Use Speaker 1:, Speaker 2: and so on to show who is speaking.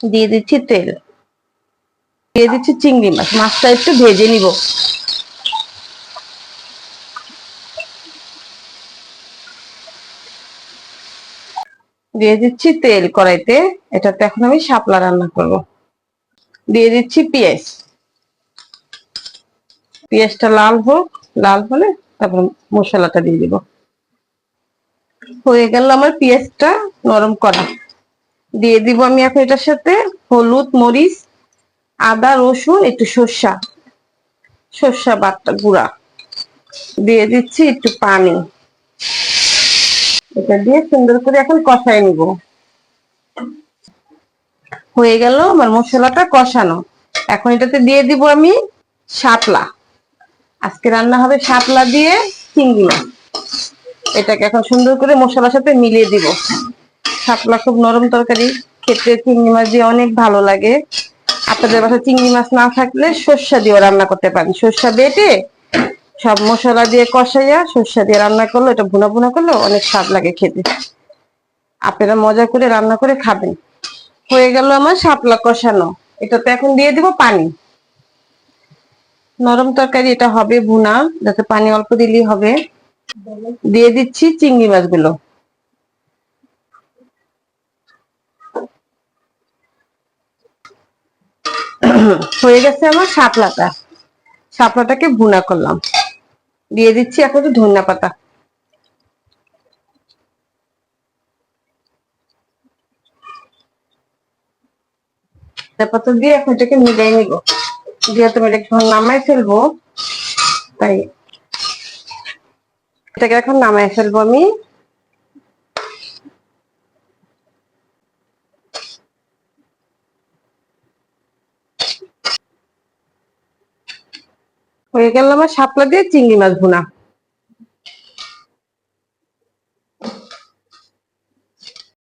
Speaker 1: দিয়ে দিচ্ছি তেল। দিয়ে দিচ্ছি চিংড়ি মাছ। মাছটা একটু ভেজে নিব। দিয়ে দিচ্ছি তেল কড়াইতে। এটাতে এখন আমি শাপলা রান্না করব। দিয়ে দিচ্ছি পেঁয়াজ। পেঁয়াজটা লাল হোক, লাল হলে তারপর মশলাটা দিয়ে দিব। হয়ে গেল আমার পেঁয়াজটা নরম করা। দিয়ে দিব আমি এখন এটার সাথে হলুদ, মরিচ, আদা, রসুন, একটু সর্ষা সর্ষা বাটটা গুঁড়া। দিয়ে দিচ্ছি একটু পানি। এটা দিয়ে সুন্দর করে এখন কষাই নিব। হয়ে গেল আমার মশলাটা কষানো। এখন এটাতে দিয়ে দিব আমি শাপলা। আজকে রান্না হবে শাপলা দিয়ে চিংড়ি মাছ। এটাকে এখন সুন্দর করে মশলার সাথে মিলিয়ে দিব। শাপলা খুব নরম তরকারি, খেতে চিংড়ি মাছ দিয়ে অনেক ভালো লাগে। আপনাদের বাসায় চিংড়ি মাছ না থাকলে সর্ষা দিয়েও রান্না করতে পারেন। সর্ষা বেটে সব মশলা দিয়ে কষাইয়া সর্ষা দিয়ে রান্না করল এটা ভুনা ভুনা করল অনেক স্বাদ লাগে খেতে। আপনারা মজা করে রান্না করে খাবেন। হয়ে গেল আমার শাপলা কষানো। এটা তো এখন দিয়ে দিব পানি। নরম তরকারি, এটা হবে ভুনা। যাতে পানি অল্প দিলেই হবে। দিয়ে দিচ্ছি চিংড়ি মাছগুলো। হয়ে গেছে আমার শাপলাটা। শাপলাটাকে ভুনা করলাম। দিয়ে দিচ্ছি এখন একটু ধনিয়া পাতা। পাতা দিয়ে এখন এটাকে মিলাই নিব। আমি এটাকে এখন নামাই ফেলব। তাই এটাকে এখন নামাই ফেলব আমি। হয়ে গেল আমার শাপলা দিয়ে চিংড়ি মাছ ভুনা।